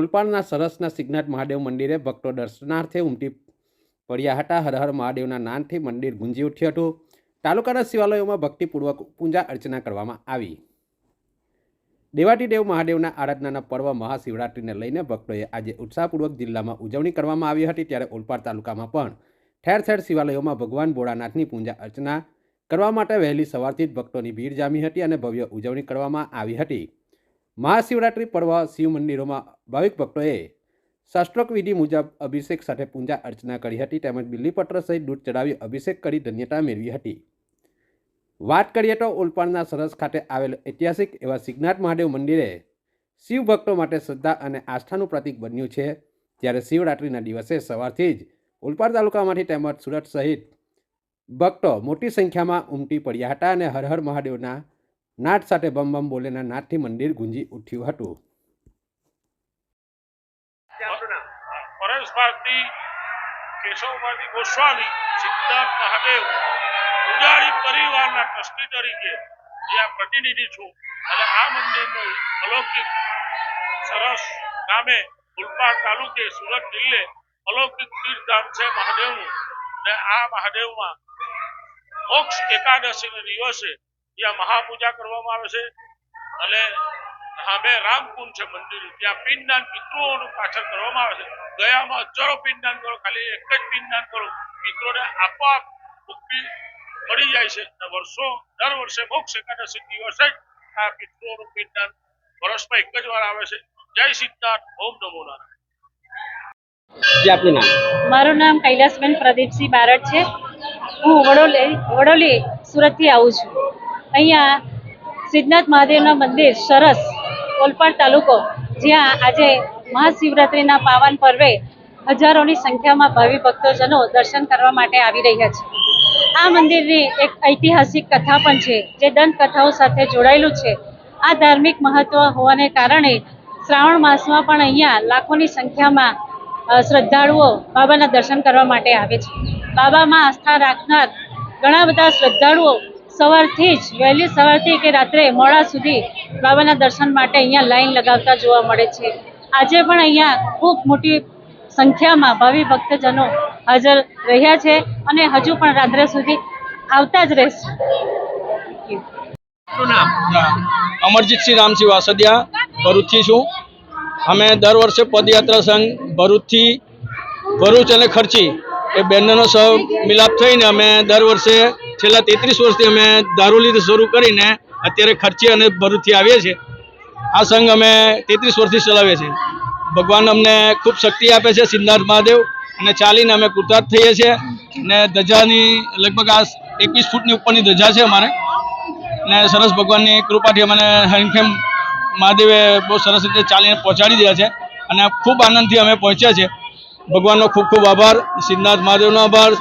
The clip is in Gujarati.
ઓલપાડના સરસના સિગ્નાથ મહાદેવ મંદિરે ભક્તો દર્શનાર્થે ઉમટી પડ્યા હતા. હર હર મહાદેવના નાનથી મંદિર ગુંજી ઉઠ્યું હતું. તાલુકાના શિવાલયોમાં ભક્તિપૂર્વક પૂજા અર્ચના કરવામાં આવી. દેવાટીદેવ મહાદેવના આરાધનાના પર્વ મહાશિવરાત્રિને લઈને ભક્તોએ આજે ઉત્સાહપૂર્વક જિલ્લામાં ઉજવણી કરવામાં આવી હતી. ત્યારે ઓલપાડ તાલુકામાં પણ ઠેર ઠેર શિવાલયોમાં ભગવાન ભોળાનાથની પૂજા અર્ચના કરવા માટે વહેલી સવારથી જ ભક્તોની ભીડ જામી હતી અને ભવ્ય ઉજવણી કરવામાં આવી હતી. મહાશિવરાત્રિ પર્વ શિવ મંદિરોમાં ભાવિક ભક્તોએ શાસ્ત્રોક વિધિ મુજબ અભિષેક સાથે પૂજા અર્ચના કરી હતી તેમજ બિલ્લીપત્ર સહિત દૂધ ચડાવી અભિષેક કરી ધન્યતા મેળવી હતી. વાત કરીએ તો ઓલપાડના સરસ ખાતે આવેલ ઐતિહાસિક એવા શિગનાથ મહાદેવ મંદિરે શિવ ભક્તો માટે શ્રદ્ધા અને આસ્થાનું પ્રતીક બન્યું છે. જ્યારે શિવરાત્રિના દિવસે સવારથી જ ઓલપાડ તાલુકામાંથી તેમજ સુરત સહિત ભક્તો મોટી સંખ્યામાં ઉમટી પડ્યા હતા અને હર હર મહાદેવના નાદ સાથે બમ બમ બોલેના નાદથી મંદિર ગુંજી ઉઠ્યું હતું. આ મંદિરનો અલૌકિક સરસ ગામે ઉલપાડ તાલુકે સુરત જિલ્લે અલૌકિક તીર્થધામ છે મહાદેવનું. ને આ મહાદેવમાં મોક્ષ એકાદશીના દિવસે જ્યાં મહાપૂજા કરવામાં આવે છે. અને સામે રામકુંડ છે મંદિર ત્યાં પિંડદાન પિતૃઓનું પાછળ કરવામાં આવે છે. ગયામાં હજારો પિંડદાન કરો ખાલી એક જ પિંડદાન કરો પિતૃઓને આપોઆપ મુક્તિ મળી જાય છે. અને વર્ષો દર વર્ષે મોક્ષ એકાદશી દિવસે જ આ પિતૃઓનું પિંડદાન વર્ષમાં એક જ વાર આવે છે. જય સિદ્ધાર્થ ઓમ નમો નારાયણ. જે આપનું નામ? મારું નામ કૈલાસબેન પ્રદીપસિંહ બારડ છે. હું વડોલી વડોલી સુરતથી આવું છું. અહીંયા સિદ્ધનાથ મહાદેવના મંદિર સરસ, ઓલપાડ તાલુકો, જ્યાં આજે મહાશિવરાત્રિના પાવન પર્વે હજારોની સંખ્યામાં ભાવિ ભક્તોજનો દર્શન કરવા માટે આવી રહ્યા છે. આ મંદિરની એક ઐતિહાસિક કથા પણ છે, જે દંતકથાઓ સાથે જોડાયેલું છે. આ ધાર્મિક મહત્વ હોવાને કારણે શ્રાવણ માસમાં પણ અહીંયા લાખોની સંખ્યામાં શ્રદ્ધાળુઓ બાબાના દર્શન કરવા માટે આવે છે. બાબામાં આસ્થા રાખનાર ઘણા બધા શ્રદ્ધાળુઓ સવારથી જ, વહેલી સવારથી કે રાત્રે મોડા સુધી બાબાના દર્શન માટે અહીંયા લાઈન લગાવતા જોવા મળે છે. આજે પણ અહીંયા ખૂબ મોટી સંખ્યામાં ભાવિ ભક્તજનો હાજર રહ્યા છે અને હજુ પણ રાત્રે સુધી આવતા જ રહેશે. અમરજીતસિંહ રામસિંહ વાસદિયા, ભરૂચથી છું. અમે દર વર્ષે પદયાત્રા સંઘ ભરૂચથી, ભરૂચ અને ખર્ચી એ બંનેનો સૌ મિલાપ થઈને અમે દર વર્ષે છેલ્લા તેત્રીસ વર્ષથી અમે દારૂલી શરૂ કરીને અત્યારે ખર્ચી અને ભરૂચથી આવીએ છીએ. આ સંઘ અમે તેત્રીસ વર્ષથી ચલાવીએ છીએ. ભગવાન અમને ખૂબ શક્તિ આપે છે, સિદ્ધાર્થ મહાદેવ અને ચાલીને અમે કૃતાર્થ થઈએ છીએ ને ધજાની લગભગ આ એકવીસ ફૂટની ઉપરની ધજા છે અમારે. ને સરસ ભગવાનની કૃપાથી અમને હરિખેમ મહાદેવે બહુ સરસ રીતે ચાલીને પહોંચાડી દીધા છે અને ખૂબ આનંદથી અમે પહોંચ્યા છે ભગવાનનો ખૂબ ખૂબ આભાર, સિદ્ધાર્થ મહાદેવનો આભાર.